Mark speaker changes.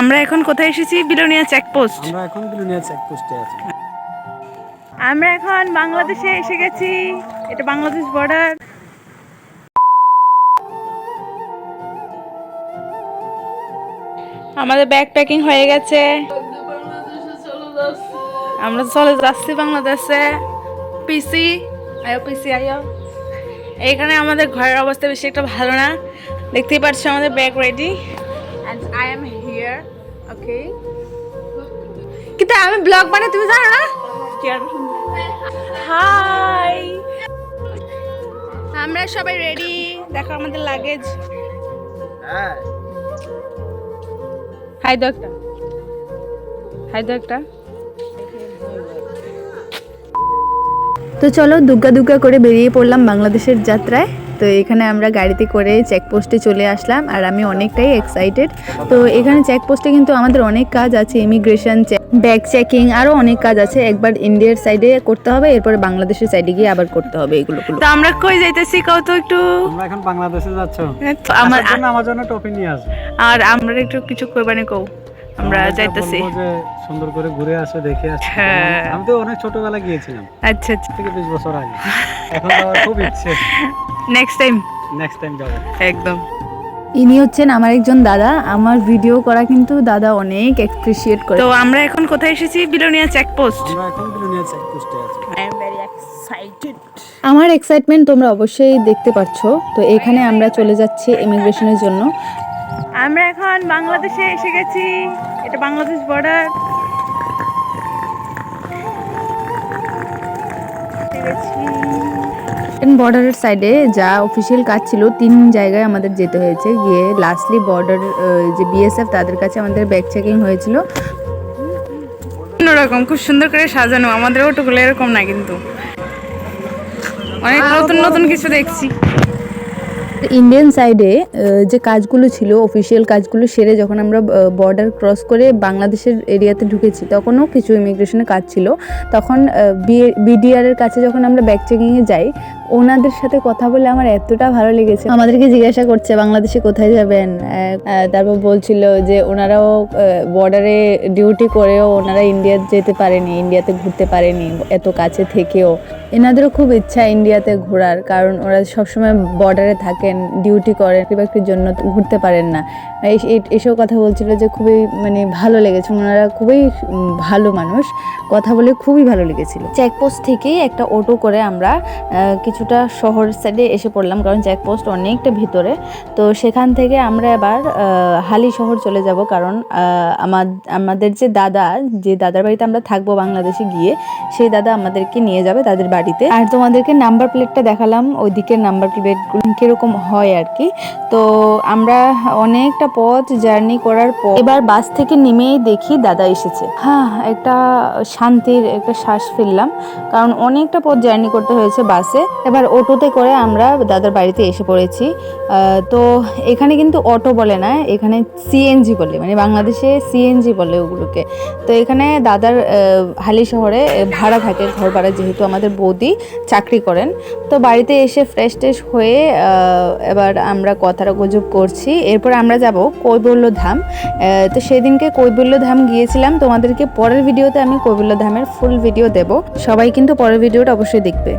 Speaker 1: আমরা এখন কোথায় এসেছি? বিলোনিয়া চেকপোস্ট
Speaker 2: আমরা এখন বিলুনিয়া চেকপোস্টে আছি।
Speaker 1: আমরা এখন বাংলাদেশে এসে গেছি। এটা বাংলাদেশ বর্ডার আমাদের ব্যাগ প্যাকিং হয়ে গেছে। আমরা চলে যাচ্ছি বাংলাদেশে। পিসি আয়ো পিসি আয়ো। এখানে আমাদের ঘরের অবস্থা বেশি একটা ভালো না। দেখতেই পাচ্ছ আমাদের bag ready I am here okay কিন্তু আমি ব্লগ বানাই তুমি জানো না? হাই আমরা সবাই রেডি দেখো আমাদের লাগেজ
Speaker 2: হ্যাঁ।
Speaker 1: হাই দো একটা হাই দো একটা
Speaker 3: তো চলো দুগ্গা দুগ্গা করে বেরিয়ে পড়লাম বাংলাদেশের যাত্রায়। তো এখানে আমরা গাড়িতে করে চেকপোস্টে চলে আসলাম আর আমি অনেকটাই এক্সাইটেড তো এখানে চেকপোস্টে কিন্তু আমাদের অনেক কাজ আছে ইমিগ্রেশন ব্যাগ চেকিং আরও অনেক কাজ আছে। একবার ইন্ডিয়ার সাইডে করতে হবে এরপরে বাংলাদেশের সাইডে গিয়ে আবার করতে হবে এগুলো।
Speaker 1: তো আমরা কই যাইতেছি কও তো একটু?
Speaker 2: তোমরা এখন বাংলাদেশে যাচ্ছ।
Speaker 1: আমার
Speaker 2: জন্য আমার জন্য টপি নিয়ে আসবে
Speaker 1: আর আমরা একটু কিছু কইবানে কও। আমরা
Speaker 2: আমরা
Speaker 1: যাইতেছি।
Speaker 2: সুন্দর করে ঘুরে আসো দেখে আসো।
Speaker 1: হ্যাঁ।
Speaker 2: আমি তো অনেক ছোটবেলা গিয়েছিলাম।
Speaker 1: আচ্ছা আচ্ছা।
Speaker 2: থেকে বিশ বছর আগে। এখন যাওয়ার খুব ইচ্ছে।
Speaker 1: নেক্সট টাইম
Speaker 2: নেক্সট টাইম যাব।
Speaker 1: একদম।
Speaker 3: ইনি হচ্ছেন আমার একজন দাদা। আমার ভিডিও করা কিন্তু দাদা অনেক অ্যাপ্রিসিয়েট করে।
Speaker 1: তো আমরা এখন কোথায় এসেছি? বিলোনিয়া চেকপোস্ট
Speaker 2: আমরা এখন বিলুনিয়া চেকপোস্টে আছি।
Speaker 1: আই এম ভেরি এক্সাইটেড
Speaker 3: আমার এক্সাইটমেন্ট তোমরা অবশ্যই দেখতে পাচ্ছো তো এখানে আমরা চলে যাচ্ছি ইমিগ্রেশনের জন্য।
Speaker 1: আমরা এখন বাংলাদেশে এসে গেছি। এটা বাংলাদেশ বর্ডার
Speaker 3: বর্ডারের সাইডে যা অফিসিয়াল কাজ ছিল তিন জায়গায় আমাদের যেতে হয়েছে। গিয়ে লাস্টলি বর্ডার যে বিএসএফ তাদের কাছে আমাদের ব্যাগ চেকিং হয়েছিল।
Speaker 1: অন্যরকম খুব সুন্দর করে সাজানো। আমাদের ওটুগুলো এরকম না কিন্তু। অনেক নতুন নতুন কিছু দেখছি।
Speaker 3: ইন্ডিয়ান সাইডে যে কাজগুলো ছিল অফিসিয়াল কাজগুলো সেরে যখন আমরা বর্ডার ক্রস করে বাংলাদেশের এরিয়াতে ঢুকেছি, তখনও কিছু ইমিগ্রেশনের কাজ ছিল। তখন বিডিআর এর কাছে যখন আমরা ব্যাগ চেকিংয়ে যাই, ওনাদের সাথে কথা বলে আমার এতটা ভালো লেগেছে। আমাদেরকে জিজ্ঞাসা করছে, বাংলাদেশে কোথায় যাবেন? তারপর বলছিল যে, ওনারাও বর্ডারে ডিউটি করেও ওনারা ইন্ডিয়া যেতে পারেনি ইন্ডিয়াতে ঘুরতে পারেনি, এত কাছে থেকেও। এনাদেরও খুব ইচ্ছা ইন্ডিয়াতে ঘোরার, কারণ ওরা সবসময় বর্ডারে থাকেন ডিউটি করেন চাকরির জন্য ঘুরতে পারেন না। এসব কথা বলছিল যে খুবই মানে ভালো লেগেছে, ওনারা খুবই ভালো মানুষ, কথা বলে খুবই ভালো লেগেছিল। চেকপোস্ট থেকেই একটা অটো করে আমরা কিছুটা শহর সাইডে এসে পড়লাম, কারণ চেকপোস্ট অনেকটা ভিতরে। তো সেখান থেকে আমরা এবার হালি শহর চলে যাব, কারণ আমার আমাদের যে দাদা, যে দাদার বাড়িতে আমরা থাকব বাংলাদেশে গিয়ে, সেই দাদা আমাদেরকে নিয়ে যাবে, তাদের বাড়িতে। আর তোমাদেরকে নাম্বার প্লেটটা দেখালাম ওইদিকে নাম্বার প্লেটগুলো কীরকম হয় আর কি। তো আমরা অনেকটা পথ জার্নি করার পর এবার বাস থেকে নেমেই দেখি দাদা এসেছে। হ্যাঁ একটা শান্তির একটা শ্বাস ফেললাম, কারণ অনেকটা পথ জার্নি করতে হয়েছে বাসে। এবার অটোতে করে আমরা দাদার বাড়িতে এসে পড়েছি। তো এখানে কিন্তু অটো বলে না, এখানে সিএনজি বলে মানে বাংলাদেশে সিএনজি বলে ওগুলোকে। তো এখানে দাদার হালি শহরে ভাড়া থাকে ঘর ভাড়া যেহেতু আমাদের বৌদি চাকরি করেন। তো বাড়িতে এসে ফ্রেশ ট্রেশ হয়ে এবার আমরা কথাটা গুজব করছি। এরপর আমরা যাব কৈবল্য ধাম তো সেদিনকে কৈবল্য ধাম গিয়েছিলাম। তোমাদেরকে পরের ভিডিওতে আমি কৈবল্য ধামের ফুল ভিডিও দেব। সবাই কিন্তু পরের ভিডিওটা অবশ্যই দেখবে।